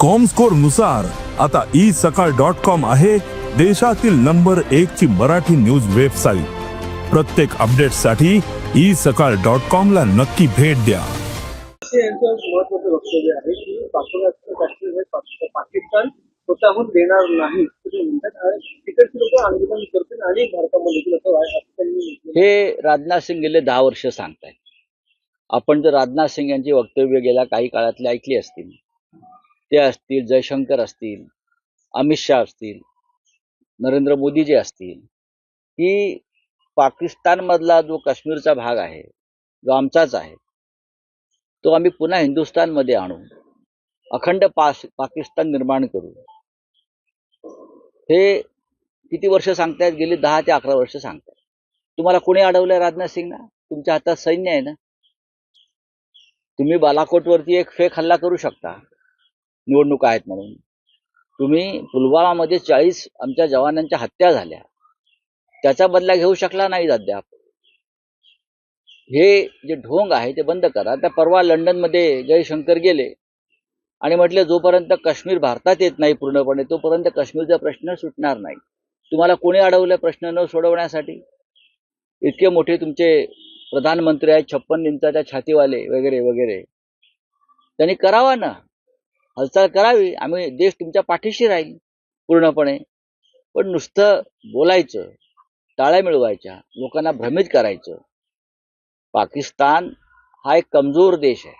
कॉमस्कोरनुसार आता ई सकाळ dot com आहे देशातील नंबर एक ची मराठी न्यूज वेबसाईट प्रत्येक अपडेटसाठी ई सकाळ डॉट कॉम ला नक्की भेट द्या. महत्वाचं वक्तव्य आहे की पाकिस्तान स्वतःहून देणार नाही तिकडची लोक आंदोलन करतील आणि भारतामध्ये हे राजनाथ सिंग गेले दहा वर्ष सांगतायत. आपण जर राजनाथ सिंग यांची वक्तव्य गेल्या काही काळातले ऐकली असतील ते असतील जयशंकर असतील अमित शाह असतील नरेंद्र मोदी जे असतील की पाकिस्तानमधला जो काश्मीरचा भाग आहे जो आमचाच आहे तो आम्ही पुन्हा हिंदुस्थानमध्ये आणू अखंड पास पाकिस्तान निर्माण करू. हे किती वर्ष सांगतायत? गेली दहा ते अकरा वर्ष सांगतायत. तुम्हाला कोणी अडवलंय राजनाथ सिंग ना तुमच्या हातात सैन्य आहे ना? तुम्ही बालाकोटवरती एक फेक हल्ला करू शकता. निवडणूक आहेत म्हणून. तुम्ही पुलवामामध्ये चाळीस आमच्या जवानांच्या हत्या झाल्या. त्याचा बदला घेऊ शकला नाही अद्याप. हे जे ढोंग आहे ते बंद करा. त्या परवा लंडनमध्ये जयशंकर गेले आणि म्हटले जोपर्यंत काश्मीर भारतात येत नाही पूर्णपणे तोपर्यंत काश्मीरचा प्रश्न सुटणार नाही. तुम्हाला कोणी अडवलं प्रश्न न सोडवण्यासाठी? इतके मोठे तुमचे प्रधानमंत्री आहेत छप्पन इंचाच्या छातीवाले वगैरे वगैरे. त्यांनी करावा ना. हालचाल करावी आम्ही देश तुमच्या पाठीशी राहील पूर्णपणे. पण नुसतं बोलायचं टाळ्या मिळवायच्या लोकांना भ्रमित करायचं. पाकिस्तान हा एक कमजोर देश आहे.